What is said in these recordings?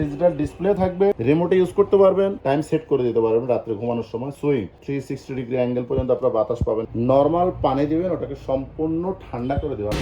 Digital display থাকবে। রিমোটে use করতে পারবেন টাইম সেট করে দিতে পারবেন রাত্রে ঘুমানোর সময়। Swing three sixty degree angle পর্যন্ত আপনার বাতাস পাবেন। নর্মাল পানি দেবেন, ওটাকে সম্পূর্ণ ঠান্ডা করে দেবেন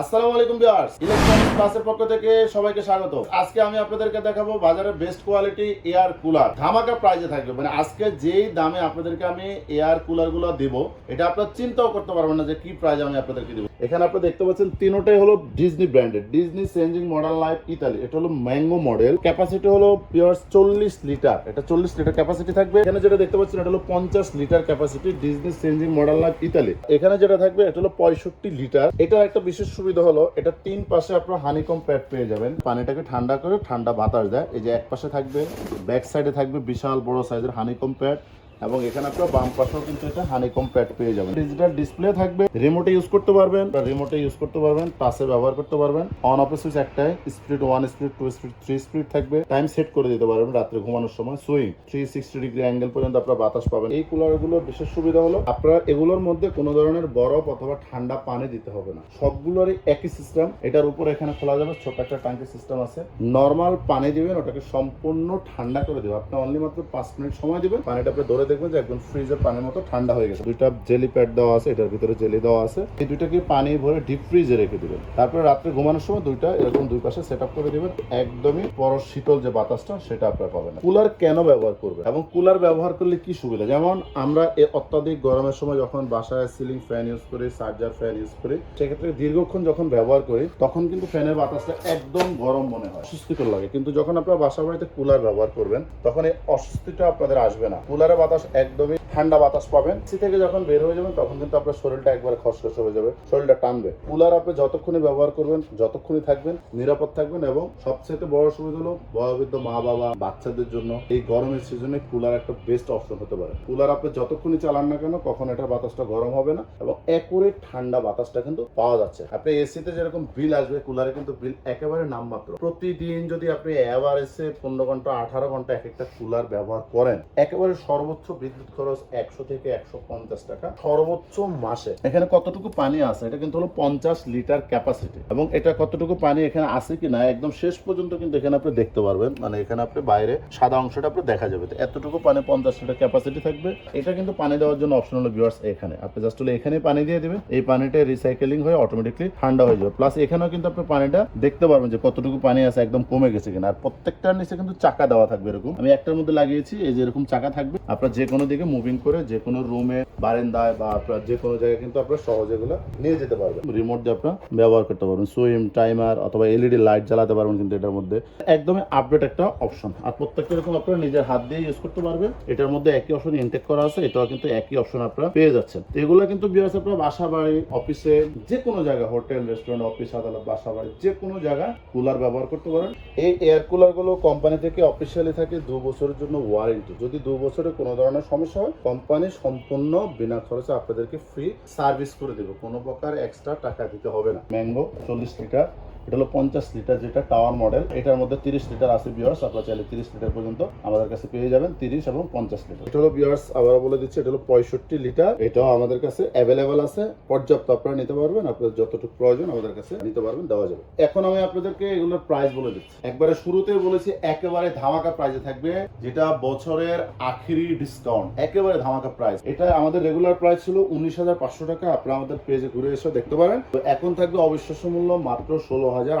আসসালামু আলাইকুম ভিউয়ার্স। ইলেকট্রনিক ক্লাসের পক্ষ থেকে সবাইকে স্বাগত আজকে আমি আপনাদেরকে দেখাবো বাজারের বেস্ট কোয়ালিটি এয়ার কুলার ধামাকা প্রাইজে থাকবে। মানে আজকে যেই দামে আপনাদেরকে আমি এয়ার কুলারগুলো দিব, এটা আপনারা চিন্তাও করতে পারবেন না যে কি প্রাইজ আমি আপনাদেরকে দিব। এখানে আপনারা দেখতে পাচ্ছেন তিনোটাই হলো Disney branded Disney changing model life Italy এটা হলো ম্যাঙ্গো মডেল ক্যাপাসিটি হলো পিওর্স চল্লিশ লিটার। এটা চল্লিশ লিটার ক্যাপাসিটি থাকবে। এখানে যেটা দেখতে পাচ্ছেন, এটা হলো পঞ্চাশ litre capacity Disney changing model life Italy এখানে যেটা থাকবে, এটা হলো পঁয়ষট্টি লিটার। এটা একটা বিশেষ সুবিধা হলো, এটা তিন পাশে আপনার হানিকম প্যাড পেয়ে যাবেন। পানিটাকে ঠান্ডা করে ঠান্ডা বাতাস দেয়। এই যে এক পাশে থাকবে ব্যাক সাইডে থাকবে বিশাল বড় সাইজের হানিকম প্যাড এবং এখানে আপনার বাম পাশেও কিন্তু এটা হানিকম প্যাড পেয়ে যাবেন। ডিজিটাল ডিসপ্লে থাকবে রিমোটে ইউজ করতে পারবেন, বা রিমোটে ইউজ করতে পারবেন টাচে ব্যবহার করতে পারবেন। অন অফ সুইচ একটাই speed one speed two speed three speed থাকবে। টাইম সেট করে দিতে পারবেন রাত্রে ঘুমানোর সময় swing three sixty degree angle পর্যন্ত আপনার বাতাস পাবেন। এই কুলারগুলোর বিশেষ সুবিধা হলো, আপনার এগুলোর মধ্যে কোনো ধরনের বরফ অথবা ঠান্ডা পানি দিতে হবে না। সবগুলোরই একই সিস্টেম এটার উপর এখানে খোলা যাবে, ছোট একটা ট্যাঙ্কি সিস্টেম আছে। নর্মাল পানি দিবেন, ওটাকে সম্পূর্ণ ঠান্ডা করে দেবেন। আপনি অনলি মাত্র পাঁচ মিনিট সময় দিবেন, পানিটা আপনি ধরে দেখবেন যে একদম ফ্রিজের পানির মতো ঠান্ডা হয়ে গেছে। দুইটা জেলি প্যাড দেওয়া আছে, এটার ভিতরে জেলি দেওয়া আছে। এই দুইটাকে পানি ভরে ডিপ ফ্রিজে রেখে দিবেন। তারপরে রাত্রে ঘুমানোর সময় দুইটা এরকম দুই পাশে সেট আপ করে দিবেন। একদমই পর শীতল যে বাতাসটা, সেটা আপনার পাবেন কুলার কেন ব্যবহার করবেন? এবং কুলার ব্যবহার করলে কি সুবিধা? যেমন আমরা এই অত্যাধিক গরমের সময় যখন বাসায় সিলিং ফ্যান ইউজ করি চার্জার ফ্যান ইউজ করি, সেক্ষেত্রে দীর্ঘক্ষণ যখন ব্যবহার করি, তখন কিন্তু ফ্যানের বাতাসটা একদম গরম মনে হয়। অস্বস্তিকর লাগে। কিন্তু যখন আপনারা বাসা বাড়িতে কুলার ব্যবহার করবেন, তখন এই অস্বস্তিটা আপনাদের আসবে না। কুলারের বাতাস একদমই ঠান্ডা বাতাস পাবেন। সি থেকে যখন বের হয়ে যাবেন, তখন কিন্তু আপনার শরীরটা একবারে খসখস হয়ে যাবে, শরীরটা টানবে। কুলার আপনি যতক্ষণই ব্যবহার করবেন, যতক্ষণই থাকবেন, নিরাপদ থাকবেন এবং সবচেয়ে বড় সুবিধা হলো বয়োবৃদ্ধ মা বাবা, বাচ্চাদের জন্য এই গরমের সিজনে কুলার একটা বেস্ট অপশন হতে পারে। কুলার আপনি যতক্ষণই চালান না কেন, কখন এটা বাতাসটা গরম হবে না এবং একুরেট ঠান্ডা বাতাসটা কিন্তু পাওয়া যাচ্ছে। আপনি এসিতে যেরকম বিল আসবে, কুলারে কিন্তু বিল একেবারে নামমাত্র। প্রতিদিন যদি আপনি এভারেজে পনেরো ঘণ্টা, আঠারো ঘণ্টা এক একটা কুলার ব্যবহার করেন, একেবারে সর্বোচ্চ বিদ্যুৎ খরচ একশো থেকে একশো পঞ্চাশ টাকা, সর্বোচ্চ মাসে। এখানে কতটুকু পানি আছে? এটা কিন্তু হলো পঞ্চাশ লিটার ক্যাপাসিটি এবং এটা কতটুকু পানি এখানে আছে কি না একদম শেষ পর্যন্ত কিন্তু এখানে আপনি দেখতে পারবেন। মানে এখানে আপনি বাইরে সাদা অংশটা আপনি দেখা যাবে। এতটুকু পানি পঞ্চাশ লিটার ক্যাপাসিটি থাকবে। এটা কিন্তু পানি দেওয়ার জন্য অপশন হলো ভিউয়ার্স এখানে। আপনি জাস্ট এখানে পানি দিয়ে দিবেন। এই পানিটা রিসাইকেলিং হয়ে অটোমেটিকলি ঠান্ডা হয়ে যাবে। প্লাস এখানেও কিন্তু আপনি পানিটা দেখতে পারবেন যে কতটুকু পানি আছে, একদম কমে গেছে কিনা। আর প্রত্যেকটার নিচে কিন্তু চাকা দেওয়া থাকবে এরকম। আমি একটার মধ্যে লাগিয়েছি, এই যে এরকম চাকা থাকবে। আপনার যে কোনো দিকে মুভিং করে যে কোনো রুমে বারেন্দায় বা আপনার যে কোনো জায়গায় কিন্তু আপনার সহজে এগুলো নিয়ে যেতে পারবেন। রিমোট দিয়ে আপনার ব্যবহার করতে পারবেন। সুইম টাইমার অথবা এলইডি লাইট জ্বালাতে পারবেন কিন্তু এটার মধ্যে। একদমই আপডেট একটা অপশন আর প্রত্যেকটা এরকম আপনারা নিজের হাত দিয়ে ইউজ করতে পারবেন। এটার মধ্যে একই অপশন ইনটেক করা আছে, এটাও কিন্তু একই অপশন আপনারা পেয়ে যাচ্ছেন। তো এগুলো কিন্তু বিয়াস আপনার বাসা বাড়ি অফিসে যে কোনো জায়গায় হোটেল রেস্টুরেন্ট অফিস আদালত বাসা বাড়ি যে কোনো জায়গায় কুলার ব্যবহার করতে পারেন। এই এয়ার কুলারগুলো কোম্পানি থেকে অফিসিয়ালি থাকে দু বছরের জন্য ওয়ারেন্টি যদি দু বছরে কোনো ধরনের সমস্যা হয় কোম্পানি সম্পূর্ণ বিনা খরচে আপনাদেরকে ফ্রি সার্ভিস করে দেবে। কোনো প্রকার এক্সট্রা টাকা দিতে হবে না। ম্যাঙ্গো চল্লিশ লিটার এটা হলো পঞ্চাশ লিটার যেটা টাওয়ার মডেল, এটার মধ্যে তিরিশ লিটার আছে বিয়ার্স আপনারা চাইলে তিরিশ লিটার পর্যন্ত আমাদের কাছে পেয়ে যাবেন, তিরিশ এবং পঞ্চাশ লিটার। এটা হলো বিয়ার্স আবার বলে দিচ্ছি, এটা হলো পঁয়ষট্টি লিটার, এটাও আমাদের কাছে অ্যাভেলেবেল আছে, পর্যাপ্ত আপনারা নিতে পারবেন, আপনাদের যতটুকু প্রয়োজন আমাদের কাছে নিতে পারবেন, দেওয়া যাবে। এখন আমি আপনাদেরকে এগুলোর প্রাইস বলে দিচ্ছি। একবারে শুরুতে বলেছি, একেবারে ধামাকা প্রাইসে থাকবে, যেটা বছরের আখিরি ডিসকাউন্ট একেবারে ধামাকা প্রাইস এটা আমাদের রেগুলার প্রাইস ছিল উনিশ হাজার পাঁচশো টাকা, আপনারা আমাদের পেজে ঘুরে এসে দেখতে পারেন। তো এখন থাকবে অবিশ্বাস্য মূল্য মাত্র ষোলো হাজার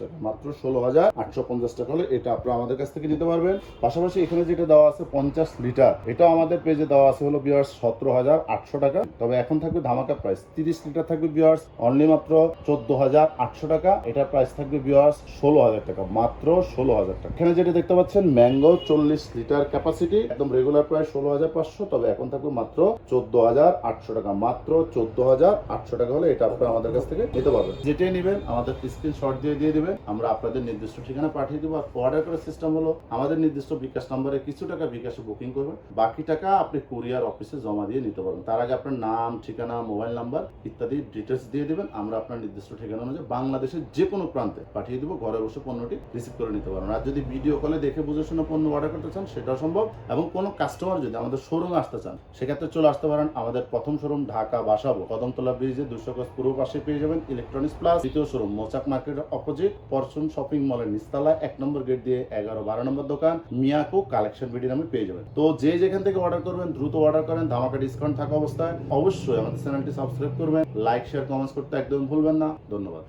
টাকা। মাত্র ষোলো হাজার টাকা হলে এটা আপনারা আমাদের কাছ থেকে নিতে পারবেন। পাশাপাশি এখানে যেটা দেওয়া আছে পঞ্চাশ লিটার, এটাও আমাদের পেজে দেওয়া আছে হলো বিয়ার্স সতেরো হাজার টাকা। তবে এখন থাকবে ধামাকা প্রাইস তিরিশ লিটার থাকবে বিয়ার্স অনলি মাত্র চোদ্দ হাজার টাকা। এটার প্রাইস থাকবে বিয়ার্স ষোলো হাজার টাকা, মাত্র ষোলো হাজার টাকা। এখানে যেটা দেখতে পাচ্ছেন ম্যাঙ্গো চল্লিশ লিটার ক্যাপাসিটি একদম রেগুলার প্রাইস ষোলো হাজার পাঁচশো, তবে এখন থাকবে মাত্র চোদ্দ হাজার আটশো টাকা। মাত্র চোদ্দ হাজার আটশো টাকা হলে এটা আপনারা আমাদের কাছ থেকে নিতে পারবেন। যেটাই নেবেন আমাদের স্ক্রিন স্ক্রিনশট দিয়ে দিয়ে দিবেন আমরা আপনাদের নির্দিষ্ট ঠিকানা পাঠিয়ে দেবো। আর অর্ডার করার সিস্টেম হলো আমাদের নির্দিষ্ট বিকাশ নম্বরে কিছু টাকা বিকাশে বুকিং করবেন। বাকি টাকা আপনি কুরিয়ার অফিসে জমা দিয়ে নিতে পারবেন। তার আগে আপনার নাম, ঠিকানা মোবাইল নাম্বার ইত্যাদি ডিটেলস দিয়ে দেবেন। আমরা আপনার নির্দিষ্ট ঠিকানা অনুযায়ী বাংলাদেশের যে কোনো প্রান্তে পাঠিয়ে দেবো। ঘরে বসে পণ্যটি রিসিভ করে নিতে পারবেন। আর যদি ভিডিও কলে দেখে বুঝে শুনে পণ্য অর্ডার করতে চান, সেটাও সম্ভব। এবং কোনো কাস্টমার যদি আমাদের শোরুমে আসতে চান, সেক্ষেত্রে চলে আসতে পারেন আমাদের প্রথম শোরুম ঢাকা বাসাবো কদমতলা ব্রিজে দুশো গজ পূর্ব পাশে পেয়ে যাবেন ইলেকট্রনিক্স প্লাস দ্বিতীয় শোরুম মোচাক মার্কেটের অপোজিট পরশুন শপিং মলের নিস্তালা এক নম্বর গেট দিয়ে এগারো বারো নম্বর দোকান মিয়াকো কালেকশন ভিডিও নামে পেয়ে যাবেন। তো যে যেখান থেকে অর্ডার করবেন, দ্রুত অর্ডার করেন, ধামাকা ডিসকাউন্ট থাকা অবস্থায় অবশ্যই আমাদের চ্যানেলটি সাবস্ক্রাইব করবেন লাইক শেয়ার কমেন্টস করতে একদম ভুলবেন না। ধন্যবাদ।